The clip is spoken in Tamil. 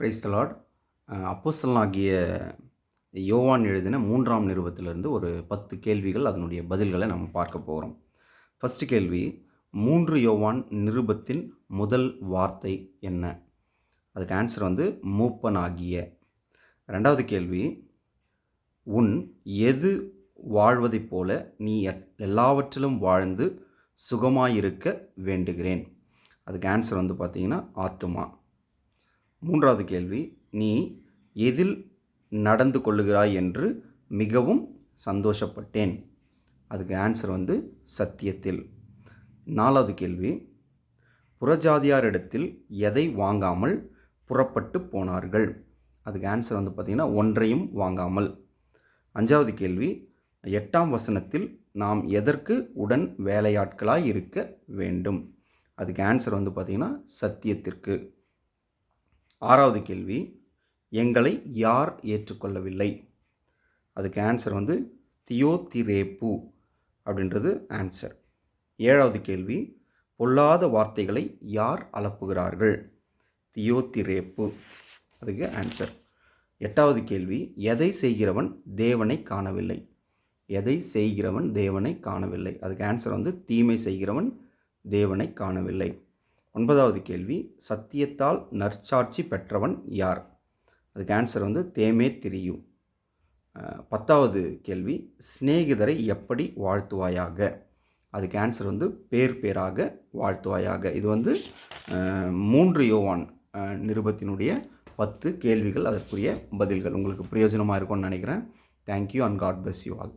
பிரைஸ் தலாட் அப்போசலாகிய யோவான் எழுதின மூன்றாம் நிறுவத்திலிருந்து ஒரு பத்து கேள்விகள் அதனுடைய பதில்களை நம்ம பார்க்க போகிறோம் ஃபஸ்ட்டு கேள்வி மூன்று யோவான் நிருபத்தின் முதல் வார்த்தை என்ன? அதுக்கு ஆன்சர் வந்து மூப்பனாகிய. ரெண்டாவது கேள்வி உன் எது வாழ்வதைப் போல நீ எல்லாவற்றிலும் வாழ்ந்து சுகமாயிருக்க வேண்டுகிறேன். அதுக்கு ஆன்சர் வந்து பார்த்திங்கன்னா ஆத்துமா. மூன்றாவது கேள்வி நீ எதில் நடந்து கொள்ளுகிறாய் என்று மிகவும் சந்தோஷப்பட்டேன். அதுக்கு ஆன்சர் வந்து சத்தியத்தில். நாலாவது கேள்வி புறஜாதியாரிடத்தில் எதை வாங்காமல் புறப்பட்டு போனார்கள்? அதுக்கு ஆன்சர் வந்து பார்த்திங்கன்னா ஒன்றையும் வாங்காமல். அஞ்சாவது கேள்வி எட்டாம் வசனத்தில் நாம் எதற்கு உடன் வேலையாட்களாக இருக்க வேண்டும்? அதுக்கு ஆன்சர் வந்து பார்த்திங்கன்னா சத்தியத்திற்கு. ஆறாவது கேள்வி எங்களை யார் ஏற்றுக்கொள்ளவில்லை? அதுக்கு ஆன்சர் வந்து தியோதிரேப்பு அப்படின்றது ஆன்சர் ஏழாவது கேள்வி பொல்லாத வார்த்தைகளை யார் அலப்புகிறார்கள்? தியோத்திரேப்பு அதுக்கு ஆன்சர் எட்டாவது கேள்வி எதை செய்கிறவன் தேவனை காணவில்லை? எதை செய்கிறவன் தேவனை காணவில்லை? அதுக்கு ஆன்சர் வந்து தீமை செய்கிறவன் தேவனை காணவில்லை. ஒன்பதாவது கேள்வி சத்தியத்தால் நற்சாட்சி பெற்றவன் யார்? அதுக்கு ஆன்சர் வந்து தேமே திரியு. பத்தாவது கேள்வி சிநேகிதரை எப்படி வாழ்த்துவாயாக? அதுக்கு ஆன்சர் வந்து பேர் பேராக வாழ்த்துவாயாக. இது வந்து மூன்று யோவான் நிருபத்தினுடைய பத்து கேள்விகள் அதற்குரிய பதில்கள். உங்களுக்கு பிரயோஜனமாக இருக்கும்னு நினைக்கிறேன். Thank you and God bless you all